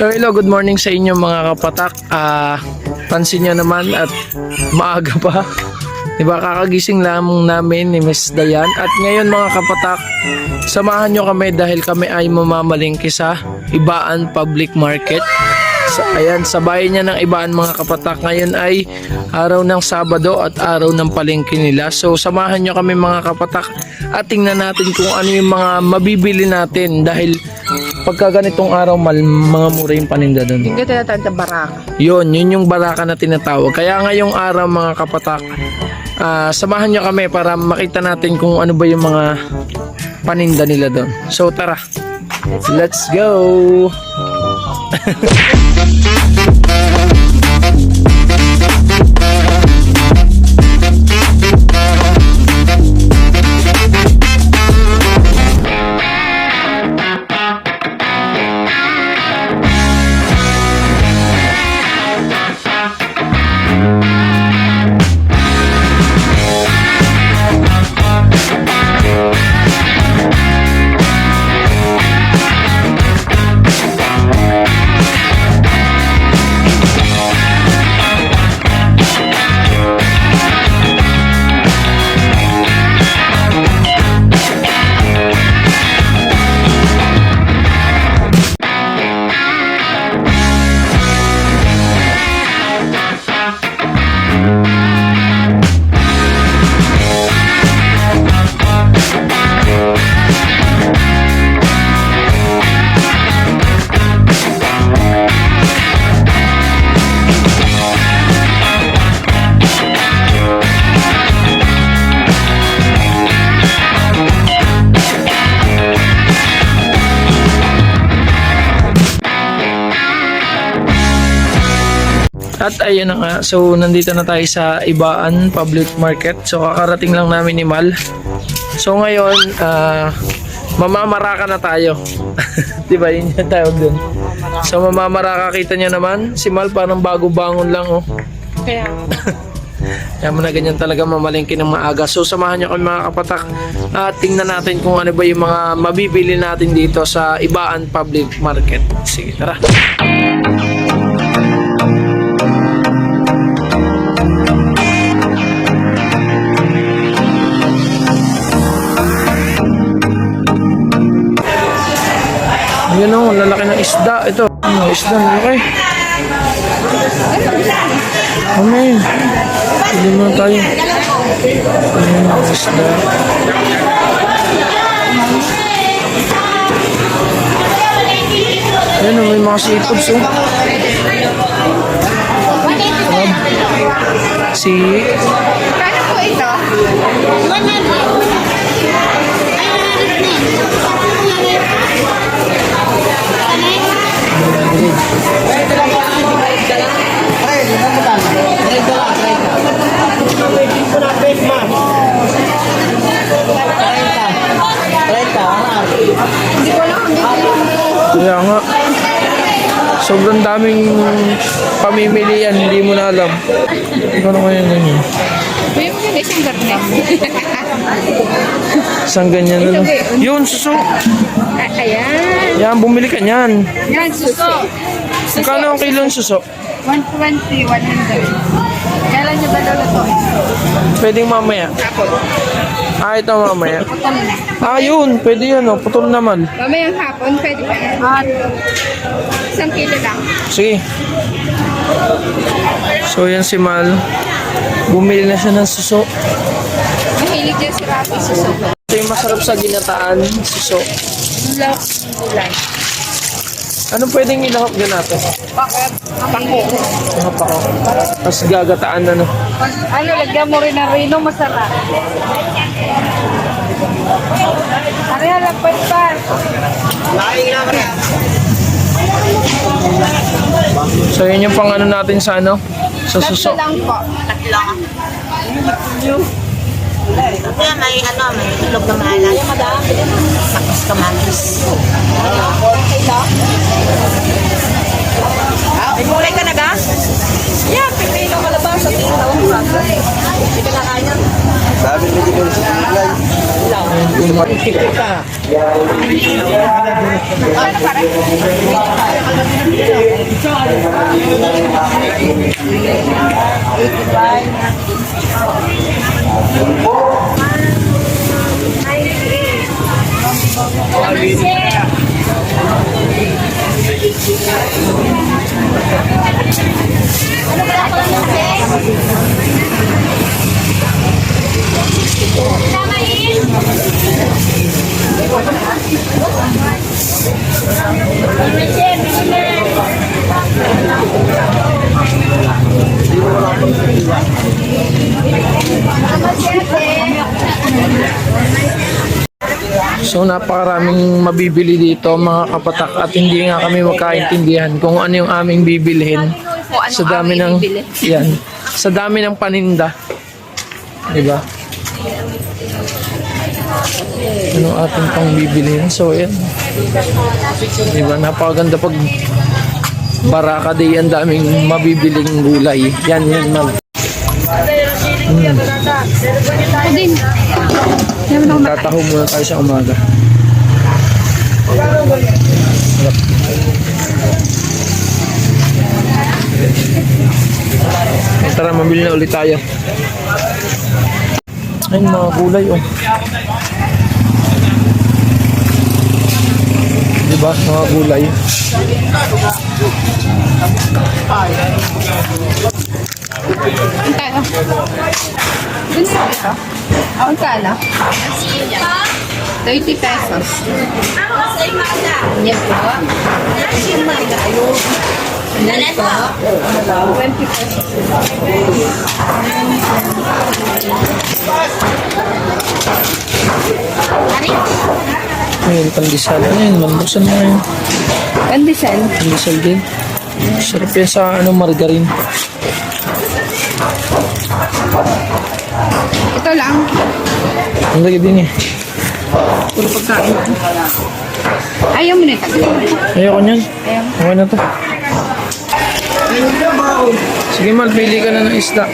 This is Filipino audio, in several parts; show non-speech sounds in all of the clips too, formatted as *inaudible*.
So hello, good morning sa inyo mga kapatak. Ah, pansin nyo naman at maaga pa. Diba, kakagising lamang namin ni Miss Dayan. At ngayon mga kapatak, samahan nyo kami dahil kami ay mamamalingki sa Ibaan Public Market. Sa, ayan, sa niya ng Ibaan mga kapatak. Ngayon ay araw ng Sabado at araw ng palengke nila. So samahan nyo kami mga kapatak at tingnan natin kung ano yung mga mabibili natin dahil pagka ganitong araw mal, mga mura yung paninda doon. Hindi tinatawag sa baraka. Yun, yun yung baraka na tinatawag. Kaya ngayong araw mga kapatak, ah, samahan nyo kami para makita natin kung ano ba yung mga paninda nila doon. So tara, let's go! *laughs* Thank you. At ayun na nga, so nandito na tayo sa Ibaan Public Market. So kakarating lang namin ni Mal. So ngayon, ah mamamaraka na tayo. *laughs* 'Di ba yun yung tawag dun? So mamamaraka kita niyo naman, si Mal parang bago bangon lang oh. Kaya, *laughs* Kaya mo na ganyan talaga mamalingki ng maaga. So samahan niyo kami mga kapatak at tingnan natin kung ano ba yung mga mabibili natin dito sa Ibaan Public Market. Sige, tara. Yun know, o, lalaki ng isda. Ito, ano, isda, lalaki. Ano Amen. Pili mo tayo. Ayan, ang isda. Ayan, o, may mga seafoods, oh. o. Crab. Si... Kano po ito? 100. Kaya nga. Sobrang daming pamimilian, hindi mo na alam. Ikaw na kaya ganyan. May mga isang garne. *laughs* Isang ganyan na lang. Yun, suso. Ah, Ayan. Yan, bumili ka niyan. Yan, suso. Magkano ang kilo ng suso? 120, 100. Kailan nyo ba luluto? Pwedeng mamaya. Apple. Ah, ito mamaya. Putol na. Ah, yun. Pwede yan, oh. Putol naman. Mamayang hapon, pwede pa yan. At isang kilo lang. Sige. So, yan si Mal. Bumili na siya ng suso. Mahilig din si Rafi suso. Ito yung masarap sa ginataan, suso. Love gulay. Anong pwedeng ilahok din natin? Bakit? Pako. Mga pa Tapos gagataan na, no? Ano, lagyan mo rin ng rino, masarap. Ariya, lapad pa. So, yun yung pang ano natin sa ano? Sa suso. Tatlo lang po. Tatlo. Kaya may ano, may itlog na mahalan. Tapos kamatis. Ah, may gulay ka na ba? Yeah, pipino ka na ba sa tinaw? Hindi ka na kaya? Sabi mo di ko sa kulay. So napakaraming mabibili dito mga kapatak at hindi nga kami magkaintindihan kung ano yung aming bibilhin ano sa dami ng yan sa dami ng paninda. 'Di ba? Anong ating pang bibilhin? So yan. 'Di ba? Napakaganda pag Baraka Day ang daming mabibiling gulay. Yan yan mo na Tataho muna tayo sa umaga. Tara, mabili na ulit tayo. Ayun, mga gulay, oh. Diba, mga gulay. Magkano? Dun sa ito? Magkano? 30 pesos. Yan po. Yan po. 20 pesos. Ayun, pandesal. Ayun, malbuksan mo yun. Pandesal. Pandesal din. Sarap yan sa ano, margarine. Ito lang. Ang lagi din eh. Puro pagkain. Ayaw mo na ito. Ayoko niyan. Ayaw. Okay na to. Sige mal, pili ka na ng isda.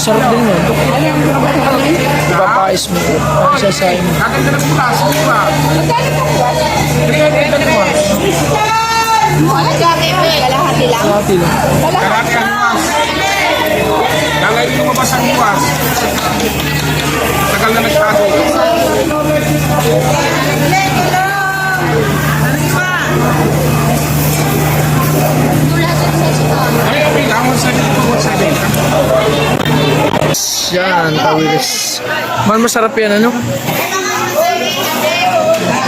Masarap din yun. Ipapais mo. Sasayin mo. Kagat ka ng bukas. Di ba? Kalahati lang. Kalahati lang. Kalahati ang bukas. Nangayon lumabas ang bukas. Tagal na nagtago. Ay, Yan, tawilis. Man, masarap yan, ano?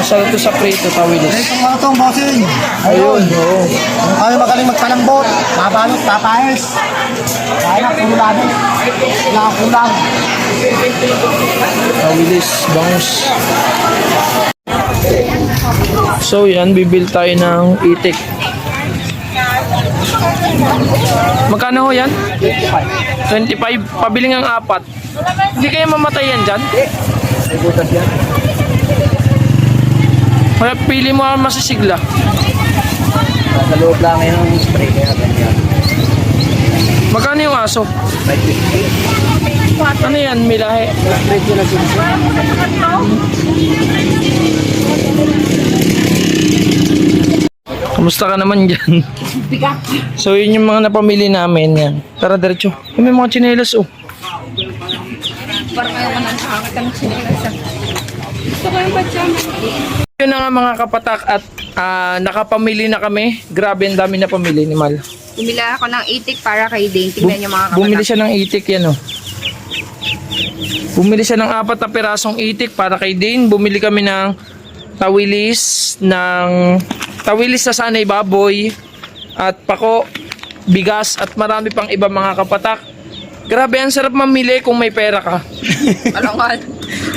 Masarap to sa prito, tawilis. Ano tong bossing? Ayun, oo. Kung kami magaling magpalambot, babalot, papayos. Kaya kulang. Wala kulang. Tawilis, bangus. So yan, bibil tayo ng itik. Magkano ho yan? 25. Pabiling ang apat. Hindi kayo mamatay yan dyan? Kaya pili mo ang masisigla. Sa loob lang yung spray kaya ganyan. Magkano yung aso? Ano yan, milahe? Medyo na siya. Kamusta ka naman dyan? so yun yung mga napamili namin yan. Tara diretso. Yung may mga chinelas oh. Parang ayaw ka na nakakita ng sinilas. Gusto ko yung patsama. Yun na nga mga kapatak at ah, nakapamili na kami. Grabe ang dami na pamili ni Mal. Bumila ako ng itik para kay Dane. Tingnan niyo mga Bu- bumili siya ng itik yan oh. Bumili siya ng apat na pirasong itik para kay Dane. Bumili kami ng tawilis, ng tawilis na sanay baboy, at pako, bigas, at marami pang iba mga kapatak. Grabe, ang sarap mamili kung may pera ka. *laughs* Alongan.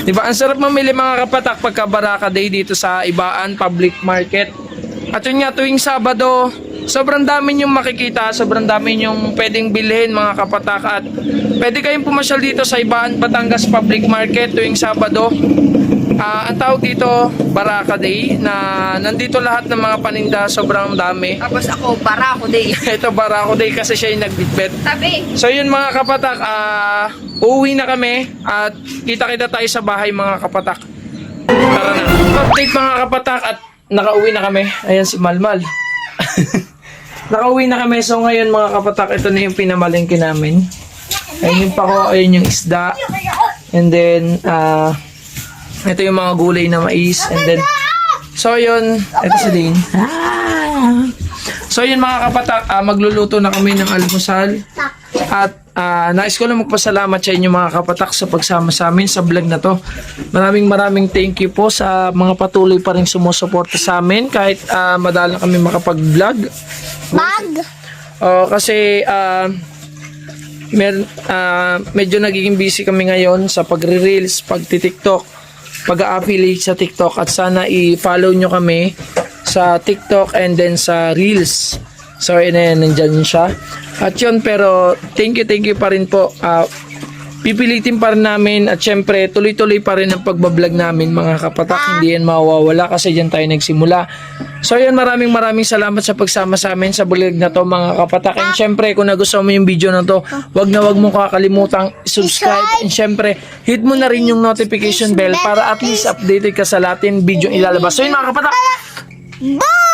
Di ba? Ang sarap mamili mga kapatak pagka Baraka Day dito sa Ibaan Public Market. At yun nga, tuwing Sabado, sobrang dami yung makikita, sobrang dami yung pwedeng bilhin mga kapatak. At pwede kayong pumasyal dito sa Ibaan Batangas Public Market tuwing Sabado. Ah, ang tawag dito, Baraka Day, na nandito lahat ng mga paninda, sobrang dami. *laughs* Tapos ako, para ako day. Ito Barako Day kasi siya yung nagbitbit. Tabi. So yun mga kapatak, ah uuwi na kami at kita-kita tayo sa bahay mga kapatak. Tara na. Update mga kapatak at nakauwi na kami. Ayan si Malmal. *laughs* nakauwi na kami. So ngayon mga kapatak, ito na yung pinamalingki namin. Ayun yung pako, ayun yung isda. And then, ah ito yung mga gulay na mais. And then, so yun, ito si Dane. So yun mga kapatak, ah, magluluto na kami ng almusal. At ah, nais ko lang magpasalamat sa inyo mga kapatak sa pagsama sa amin sa vlog na to. Maraming maraming thank you po sa mga patuloy pa rin sumusuporta sa amin kahit ah, madalang kami makapag-vlog. Bag! Oh, kasi ah, mer ah, medyo nagiging busy kami ngayon sa pagre-reels, pagti-TikTok, pag-affiliate sa TikTok at sana i-follow nyo kami sa TikTok and then sa Reels. So, na yan, nandyan siya. At yun, pero thank you, thank you pa rin po. Ah, pipilitin pa rin namin at syempre tuloy-tuloy pa rin ang pagbablog namin mga kapatak. Hindi yan mawawala kasi dyan tayo nagsimula. So yun maraming maraming salamat sa pagsama sa amin sa vlog na to mga kapatak. And syempre kung nagustuhan mo yung video na to wag na wag mo kakalimutang subscribe. And syempre hit mo na rin yung notification bell para at least updated ka sa lahat ng video ilalabas. So yun mga kapatak. Bye!